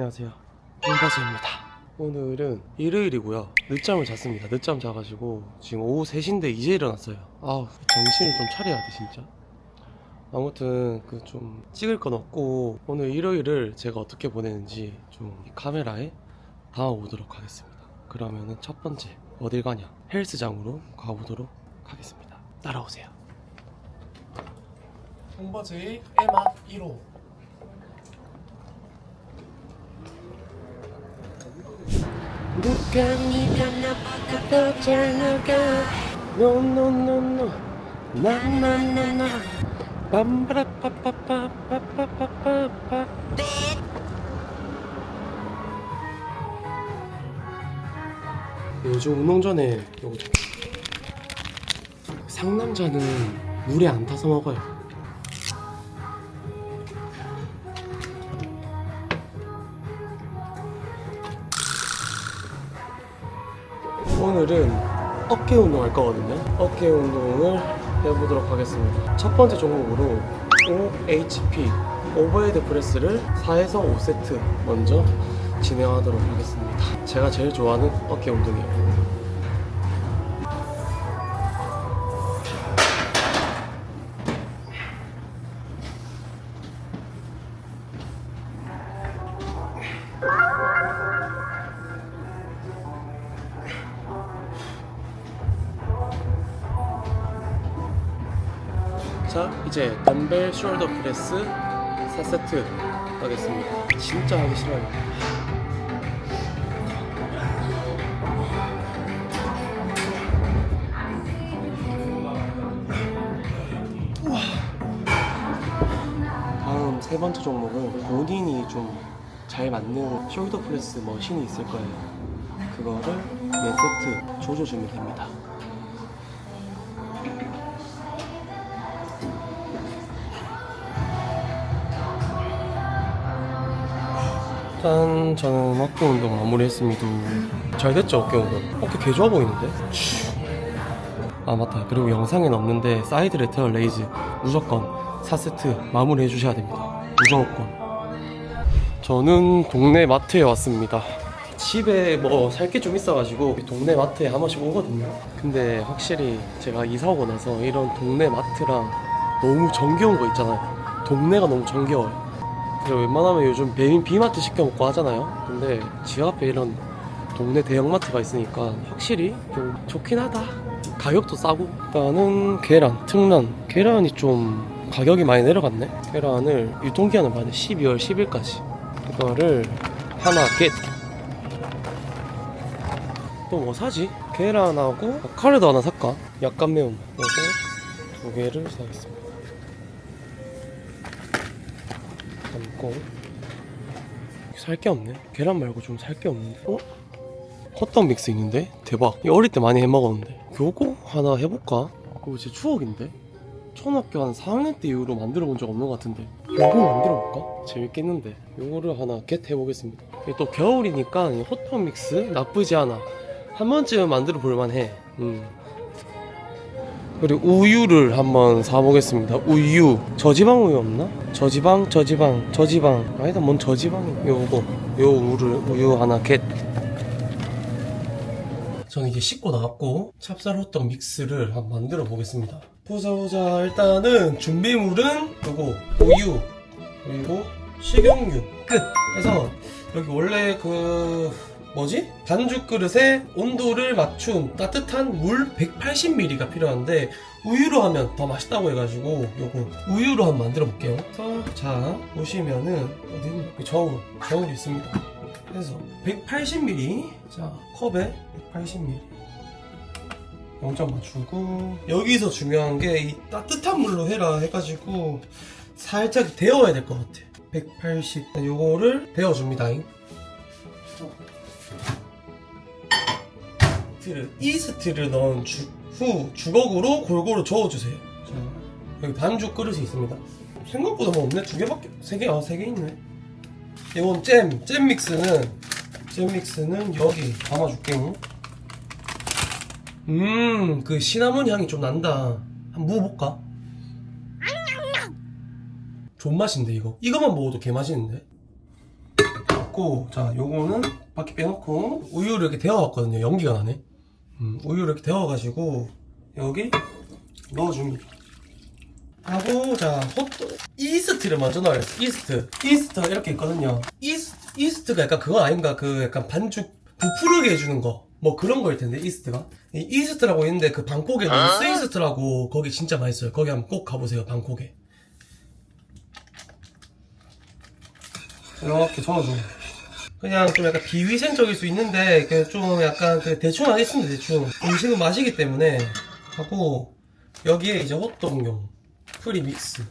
안녕하세요. 홍바수입니다. 오늘은 일요일이고요. 늦잠을 잤습니다. 늦잠 자가지고 지금 오후 3시인데 이제 일어났어요. 아우 정신을 좀 차려야 돼 진짜. 아무튼 그 좀 찍을 건 없고 오늘 일요일을 제가 어떻게 보내는지 좀 카메라에 담아보도록 하겠습니다. 그러면은 첫 번째 어딜 가냐? 헬스장으로 가보도록 하겠습니다. 따라오세요. 홍바수의 에마 1호 네가 나보다 더잘 나가. No no no no. 나나나나. 빰바라 빠빠빠빠빠빠빠 요즘 운동 전에 요거 좀 상남자는 물에 안 타서 먹어요 오늘은 어깨 운동 할 거거든요. 어깨 운동을 해보도록 하겠습니다. 첫 번째 종목으로 OHP 오버헤드 프레스를 4에서 5세트 먼저 진행하도록 하겠습니다. 제가 제일 좋아하는 어깨 운동이에요. 숄더 프레스 4세트 하겠습니다. 진짜 하기 싫어요. 다음 세 번째 종목은 본인이 좀 잘 맞는 숄더 프레스 머신이 있을 거예요. 그거를 4세트 조져주면 됩니다. 짠 저는 어깨 운동 마무리했습니다 잘 됐죠 어깨 운동. 어깨 개 좋아 보이는데? 아 맞다. 그리고 영상엔 없는데 사이드 레터럴 레이즈 무조건 4세트 마무리 해주셔야 됩니다. 무조건. 저는 동네 마트에 왔습니다. 집에 뭐 살 게 좀 있어가지고 동네 마트에 한 번씩 오거든요. 근데 확실히 제가 이사 오고 나서 이런 동네 마트랑 너무 정겨운 거 있잖아요. 동네가 너무 정겨워요 그리고 웬만하면 요즘 배민 비마트 시켜 먹고 하잖아요. 근데 집 앞에 이런 동네 대형마트가 있으니까 확실히 좀 좋긴 하다. 가격도 싸고. 일단은 계란, 특란. 계란이 좀 가격이 많이 내려갔네. 계란을 유통기한을 봐야 돼. 12월 10일까지. 이거를 하나 겟. 또 뭐 사지? 계란하고 카레도 하나 살까? 약간 매운 거. 이거 두 개를 사겠습니다. 담고 살 게 없네 계란 말고 좀 살 게 없는데 어? 헛떡 믹스 있는데? 대박 이거 어릴 때 많이 해먹었는데 요거 하나 해볼까? 그거 제 추억인데? 초등학교 한 4학년 때 이후로 만들어 본 적 없는 것 같은데 요거 만들어 볼까? 재밌겠는데 요거를 하나 겟 해보겠습니다 또 겨울이니까 이 헛떡 믹스 나쁘지 않아 한 번쯤은 만들어 볼만해 음. 그리고 우유를 한번 사보겠습니다. 우유. 저지방 우유 없나? 저지방, 저지방, 저지방. 아니다, 뭔 저지방. 요거. 요 우를, 우유 하나 겟. 저는 이제 씻고 나왔고, 찹쌀호떡 믹스를 한번 만들어 보겠습니다. 보자, 보자. 일단은 준비물은 요거. 우유. 그리고 식용유. 끝. 그래서 여기 원래 그, 뭐지? 반죽 그릇에 온도를 맞춘 따뜻한 물 180ml가 필요한데 우유로 하면 더 맛있다고 해가지고 요거 우유로 한번 만들어 볼게요. 그래서 자 보시면은 어디? 여기 저울 저울이 있습니다. 그래서 180ml 자 컵에 180ml 0점 맞추고 여기서 중요한 게 이 따뜻한 물로 해라 해가지고 살짝 데워야 될 것 같아. 180 요거를 데워줍니다. 스트를 이스트를 넣은 주, 후 주걱으로 골고루 저어주세요. 자, 여기 반죽 그릇이 있습니다. 생각보다 뭐 없네. 두 개밖에 세 개, 아, 세 개 있네. 이건 잼, 잼 믹스는 잼 믹스는 여기 담아줄게요. 음, 그 시나몬 향이 좀 난다. 한번 먹어볼까? 존맛인데 이거. 이거만 먹어도 개 맛있는데. 자 요거는 밖에 빼놓고 우유를 이렇게 데워왔거든요 연기가 나네 음, 우유를 이렇게 데워가지고 여기 넣어줍니다. 하고 자 호떡 이스트를 먼저 넣어요. 이스트. 이스트가 이렇게 있거든요. 이스, 이스트가 약간 그거 아닌가? 그 약간 반죽 부풀게 해주는 거. 뭐 그런 거일 텐데 이스트가. 이 이스트라고 있는데 그 방콕에 노스 이스트라고 거기 진짜 맛있어요. 거기 한번 꼭 가보세요 방콕에. 이렇게 저어줘 그냥 좀 약간 비위생적일 수 있는데 그좀 약간 그 대충 하겠습니다 대충. 음식은 맛이기 때문에. 하고 여기에 이제 호떡용 프리믹스.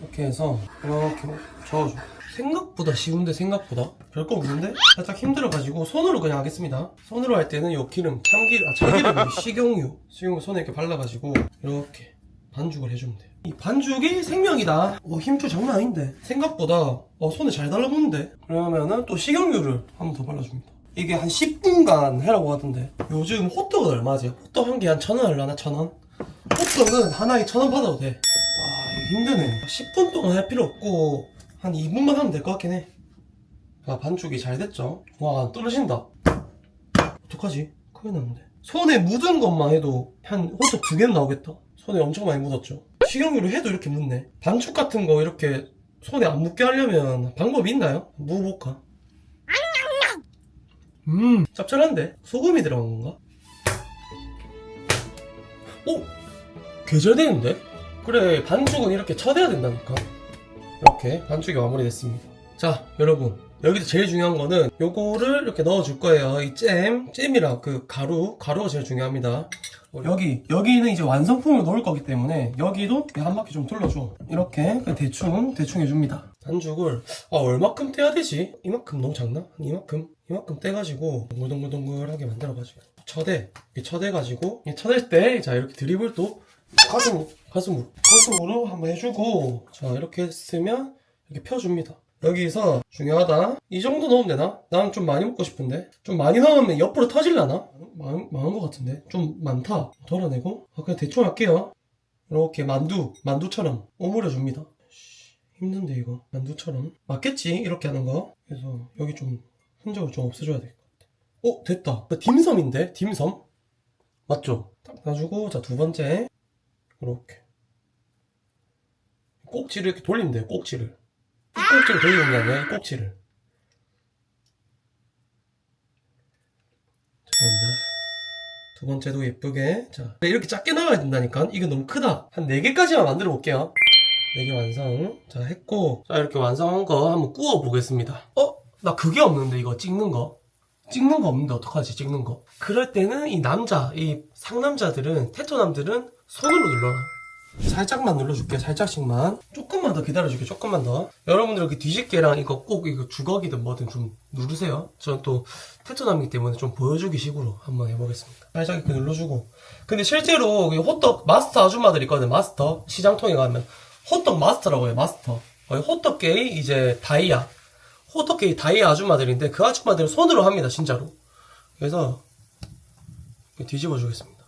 이렇게 해서 이렇게 저어줘. 생각보다 쉬운데 생각보다? 별거 없는데? 살짝 힘들어가지고 손으로 그냥 하겠습니다. 손으로 할 때는 요 기름 참기름 아 참기름 식용유. 식용유 손에 이렇게 발라가지고 이렇게 반죽을 해주면 돼요 이 반죽이 생명이다 어, 힘줄 장난 아닌데 생각보다 어, 손에 잘 달라붙는데 그러면은 또 식용유를 한 번 더 발라줍니다 이게 한 10분간 해라고 하던데 요즘 호떡은 얼마지? 호떡 한 개 한 천원 하려나 천 원? 호떡은 하나에 천 원 받아도 돼 와 이거 힘드네 10분 동안 할 필요 없고 한 2분만 하면 될 것 같긴 해 아, 반죽이 잘 됐죠? 와, 떨어진다. 어떡하지? 큰일 났는데. 손에 묻은 것만 해도 한 호떡 두 개는 나오겠다. 손에 엄청 많이 묻었죠? 식용유로 해도 이렇게 묻네. 반죽 같은 거 이렇게 손에 안 묻게 하려면 방법이 있나요? 묵어볼까? 음, 짭짤한데? 소금이 들어간 건가? 오! 계절되는데? 그래, 반죽은 이렇게 쳐대야 된다니까. 이렇게 반죽이 마무리됐습니다. 자, 여러분. 여기서 제일 중요한 거는 요거를 이렇게 넣어 줄 거예요. 이 잼, 잼이랑 그 가루, 가루가 제일 중요합니다. 어, 여기, 여기는 이제 완성품을 넣을 거기 때문에 여기도 한 바퀴 좀 돌려줘. 이렇게 대충, 대충 해줍니다. 반죽을, 아, 얼마큼 떼야 되지? 이만큼 너무 작나? 한 이만큼? 이만큼 떼가지고 동글동글동글하게 만들어가지고. 쳐대. 이렇게 쳐대 가지고, 이 쳐댈 때, 자, 이렇게 드립을 또 가슴, 가슴으로, 가슴으로 한번 해주고, 자, 이렇게 했으면 이렇게 펴줍니다. 여기서 중요하다. 이 정도 넣으면 되나? 난 좀 많이 먹고 싶은데. 좀 많이 넣으면 옆으로 터질라나? 많, 많은 것 같은데. 좀 많다. 덜어내고. 아, 그냥 대충 할게요. 이렇게 만두, 만두처럼 오므려 줍니다. 씨, 힘든데 이거. 만두처럼. 맞겠지? 이렇게 하는 거. 그래서 여기 좀 흔적을 좀 없애줘야 될 것 같아. 어, 됐다. 그 딤섬인데? 딤섬? 맞죠? 딱 놔주고, 자, 두 번째. 이렇게. 꼭지를 이렇게 돌리면 돼요, 꼭지를. 이 꼭지를 돌리는 게 아니라 이 꼭지를. 두 번째도 예쁘게. 자, 이렇게 작게 나가야 된다니까? 이거 너무 크다. 한 4개까지만 만들어 볼게요. 4개 완성. 자, 했고. 자, 이렇게 완성한 거 한번 구워 보겠습니다. 어? 나 그게 없는데, 이거 찍는 거. 찍는 거 없는데 어떡하지 찍는 거 그럴 때는 이 남자 이 상남자들은 테토남들은 손으로 눌러라 살짝만 눌러줄게 살짝씩만. 조금만 더 기다려줄게 조금만 더. 여러분들 이렇게 뒤집개랑 이거 꼭 이거 주걱이든 뭐든 좀 누르세요. 저는 또 테토남이기 때문에 좀 보여주기 식으로 한번 해보겠습니다. 살짝 이렇게 눌러주고. 근데 실제로 그 호떡 마스터 아줌마들 있거든 마스터. 시장통에 가면 호떡 마스터라고 해요 마스터. 어, 호떡계의 이제 다이아. 호떡게이 다이아 아줌마들인데 그 아줌마들은 손으로 합니다 진짜로. 그래서 뒤집어 주겠습니다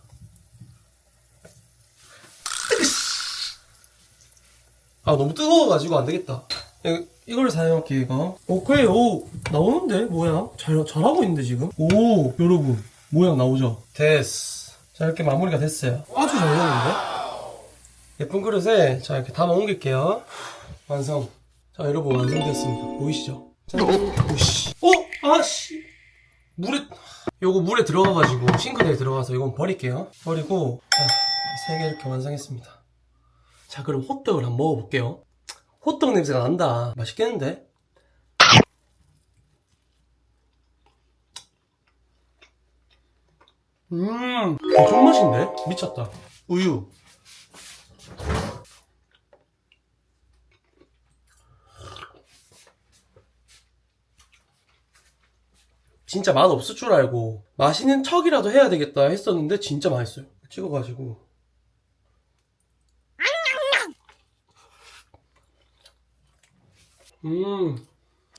아 너무 뜨거워가지고 안 되겠다. 이- 이걸 사용할게 이거. 오케이 오 나오는데? 뭐야? 잘, 잘하고 있는데 지금? 오 여러분. 모양 나오죠? 됐어. 자 이렇게 마무리가 됐어요. 아주 잘 나오는데? 예쁜 그릇에 자 이렇게 담아 옮길게요. 완성. 자 여러분 완성됐습니다. 보이시죠? 자, 오씨. 어? 아씨. 물에 요거 물에 들어가가지고 싱크대에 들어가서 이건 버릴게요. 버리고 세개 이렇게 완성했습니다 자 그럼 호떡을 한번 먹어볼게요. 호떡 냄새가 난다. 맛있겠는데? 음 엄청 맛있네. 미쳤다. 우유. 진짜 맛 없을 줄 알고 맛있는 척이라도 해야 되겠다 했었는데 진짜 맛있어요. 찍어가지고 음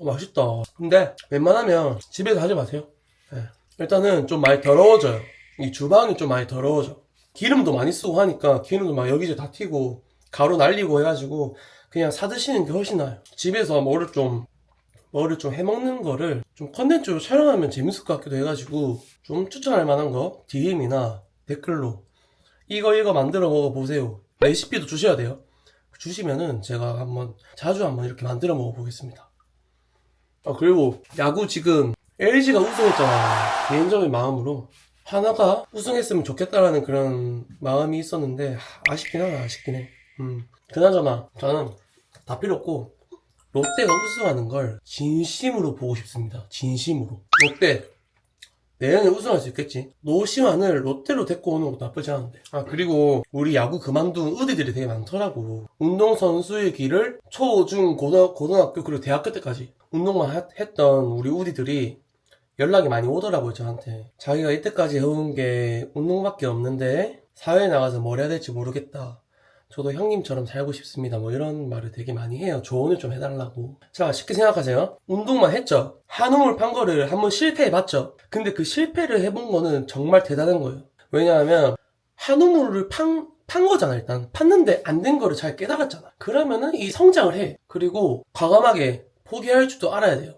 어, 맛있다 근데 웬만하면 집에서 하지 마세요 예. 일단은 좀 많이 더러워져요 이 주방이 좀 많이 더러워져 기름도 많이 쓰고 하니까 기름도 막 여기저기 다 튀고 가루 날리고 해가지고 그냥 사 드시는 게 훨씬 나아요. 집에서 뭐를 좀 뭐를 좀 해먹는 거를 좀 컨텐츠로 촬영하면 재밌을 것 같기도 해가지고 좀 추천할 만한 거 DM이나 댓글로 이거 이거 만들어 먹어보세요. 레시피도 주셔야 돼요. 주시면은 제가 한번 자주 한번 이렇게 만들어 먹어보겠습니다. 아 그리고 야구 지금 LG가 우승했잖아. 개인적인 마음으로 하나가 우승했으면 좋겠다라는 그런 마음이 있었는데 하, 아쉽긴 하다 아쉽긴 해. 음 그나저나 저는 다 필요 없고 롯데가 우승하는 걸 진심으로 보고 싶습니다. 진심으로. 롯데 내년에 우승할 수 있겠지. 노시환을 롯데로 데리고 오는 것도 나쁘지 않은데. 아, 그리고 우리 야구 그만둔 의대들이 되게 많더라고. 운동선수의 길을 초, 중, 고등, 고등학교, 그리고 대학교 때까지 운동만 하- 했던 우리 우디들이 연락이 많이 오더라고요, 저한테. 자기가 이때까지 해온 게 운동밖에 없는데, 사회에 나가서 뭘 해야 될지 모르겠다. 저도 형님처럼 살고 싶습니다. 뭐 이런 말을 되게 많이 해요. 조언을 좀 해달라고. 자, 쉽게 생각하세요. 운동만 했죠. 한우물 판 거를 한번 실패해봤죠. 근데 그 실패를 해본 거는 정말 대단한 거예요. 왜냐하면 한우물을 판, 판 거잖아, 일단. 팠는데 안 된 거를 잘 깨달았잖아. 그러면은 이 성장을 해. 그리고 과감하게 포기할 줄도 알아야 돼요.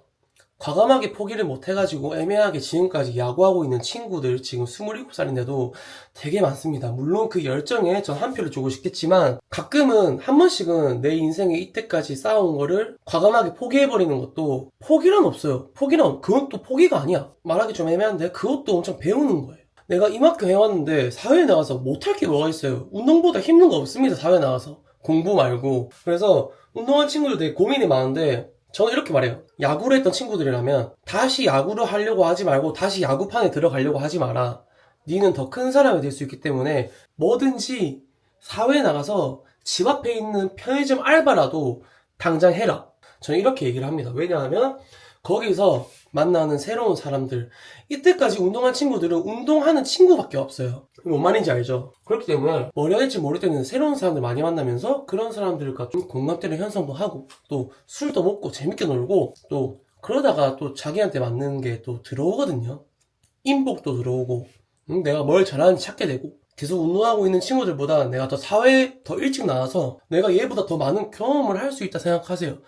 과감하게 포기를 못 해가지고 애매하게 지금까지 야구하고 있는 친구들 지금 27살인데도 되게 많습니다. 물론 그 열정에 전 한 표를 주고 싶겠지만 가끔은 한 번씩은 내 인생에 이때까지 쌓아온 거를 과감하게 포기해버리는 것도 포기란 없어요. 포기란 또 포기가 아니야. 말하기 좀 애매한데 그것도 엄청 배우는 거예요. 내가 이만큼 해왔는데 사회에 나가서 못할 게 뭐가 있어요. 운동보다 힘든 거 없습니다. 사회에 나가서 공부 말고. 그래서 운동한 친구들 되게 고민이 많은데 저는 이렇게 말해요. 야구를 했던 친구들이라면 다시 야구를 하려고 하지 말고 다시 야구판에 들어가려고 하지 마라. 니는 더 큰 사람이 될 수 있기 때문에 뭐든지 사회에 나가서 집 앞에 있는 편의점 알바라도 당장 해라. 저는 이렇게 얘기를 합니다. 왜냐하면 거기서 만나는 새로운 사람들 이때까지 운동한 친구들은 운동하는 친구밖에 없어요. 뭔 말인지 알죠? 그렇기 때문에 뭘 해야 될지 모를 때는 새로운 사람들 많이 만나면서 그런 사람들과 좀 공감대를 형성도 하고 또 술도 먹고 재밌게 놀고 또 그러다가 또 자기한테 맞는 게 또 들어오거든요. 인복도 들어오고 음, 내가 뭘 잘하는지 찾게 되고 계속 운동하고 있는 친구들보다 내가 더 사회에 더 일찍 나와서 내가 얘보다 더 많은 경험을 할 수 있다 생각하세요.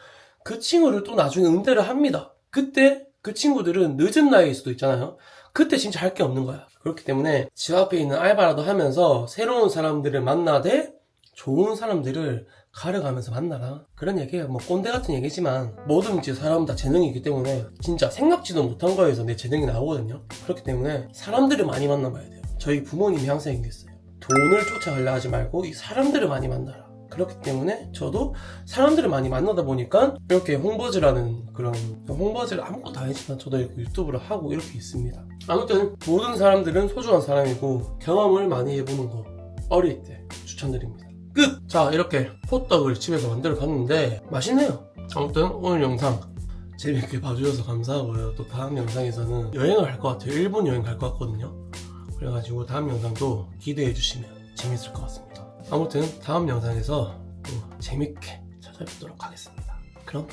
그 친구를 또 나중에 은퇴를 합니다. 그때 그 친구들은 늦은 나이일 수도 있잖아요. 그때 진짜 할 게 없는 거야. 그렇기 때문에 집 앞에 있는 알바라도 하면서 새로운 사람들을 만나되 좋은 사람들을 가려가면서 만나라. 그런 얘기예요. 뭐 꼰대 같은 얘기지만 뭐든지 사람은 다 재능이 있기 때문에 진짜 생각지도 못한 거에서 내 재능이 나오거든요. 그렇기 때문에 사람들을 많이 만나봐야 돼요. 저희 부모님이 항상 얘기했어요. 돈을 쫓아가려 하지 말고 이 사람들을 많이 만나라. 그렇기 때문에 저도 사람들을 많이 만나다 보니까 이렇게 홍보즈라는 그런 홍보즈를 아무것도 아니지만 저도 이렇게 유튜브를 하고 이렇게 있습니다. 아무튼 모든 사람들은 소중한 사람이고 경험을 많이 해보는 거 어릴 때 추천드립니다. 끝! 자 이렇게 호떡을 집에서 만들어 봤는데 맛있네요. 아무튼 오늘 영상 재밌게 봐주셔서 감사하고요. 또 다음 영상에서는 여행을 할 것 같아요. 일본 여행 갈 것 같거든요. 그래가지고 다음 영상도 기대해 주시면 재밌을 것 같습니다. 아무튼 다음 영상에서 또 재밌게 찾아뵙도록 하겠습니다. 그럼